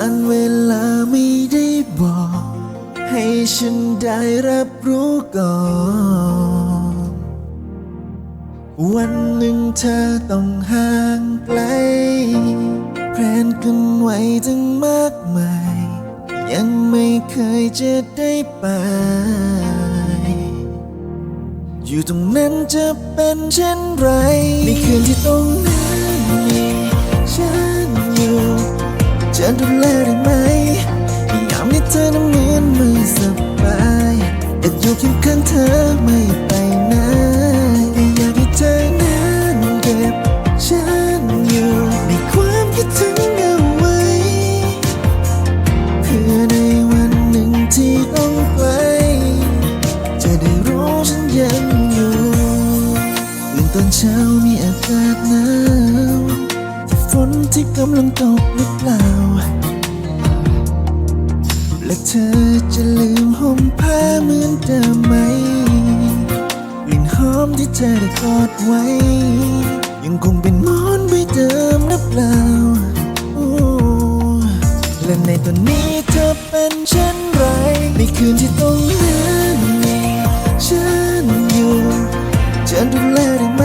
การเวลาไม่ได้บอก ให้ฉันได้รับรู้ก่อน วันหนึ่งเธอต้องห่างไกลแพลนกันไว้ตั้งมากมาย ยังไม่เคยจะได้ไป อยู่ตรงนั้นจะเป็นเช่นไรในคืนที่ตรงนั้นมี อนเช้ามีอากาศหนาวฝนที่กำลังตกหรือเปล่า และเธอจะลืมห่มผ้าเหมือนเดิมไหมกลิ่นหอมที่เธอได้กอดไว้ ยังคงเป็นหมอนใบเดิมหรือเปล่า และในตอนนี้เธอเป็นเช่นไร ในคืนที่ตรงนั้นฉันอยู่จะดูแลได้ไหม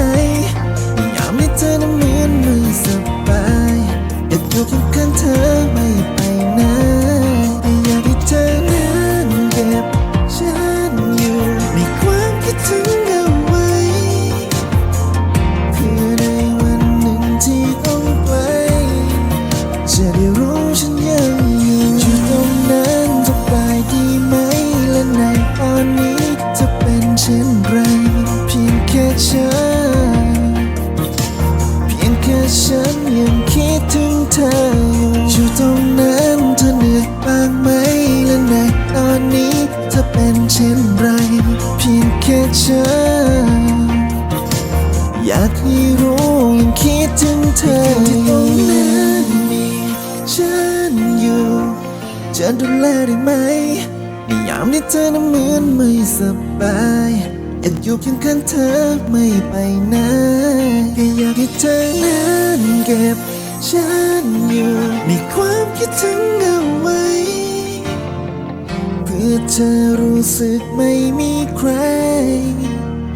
จะได้รู้ฉันยังอยู่อยู่ตรงนั้นสบายดีไหม และในตอนนี้จะเป็นเช่นไร เพียงแค่ฉัน เพียงแค่ฉันยังคิดถึงเธออยู่อยู่ตรงนั้นเธอเหนื่อยบ้างไหม และในตอนนี้จะเป็นเช่นไร เพียงแค่ฉันอยากให้รู้ยังคิดถึงเธอที่ตรงนั้น ฉันอยู่จะดูแลได้ไหมในยามที่เธอนั้นเหมือนไม่สบายอยากอยู่เคียงข้างเธอไม่ไปไหนแค่อยากให้เธอนั้นเก็บฉันอยู่มีความคิดถึงเอาไว้ เพื่อเธอรู้สึกไม่มีใคร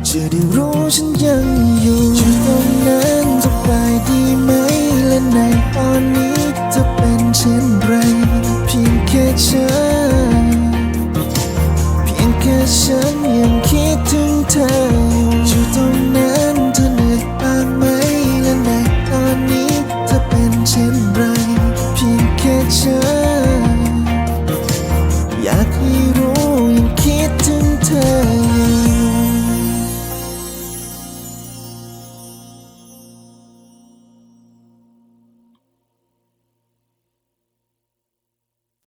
จะได้รู้ฉันยังอยู่ตรงนั้นจะไปดีไหมและในตอนนี้ ฉัเพียงแค่ฉันยังคิดถึงเธออยู่อยู่ตรงนั้นเธอเหนื่อยบ้างไหมและในตอนนี้เธอเป็นเช่นไร เพียงแค่ฉัน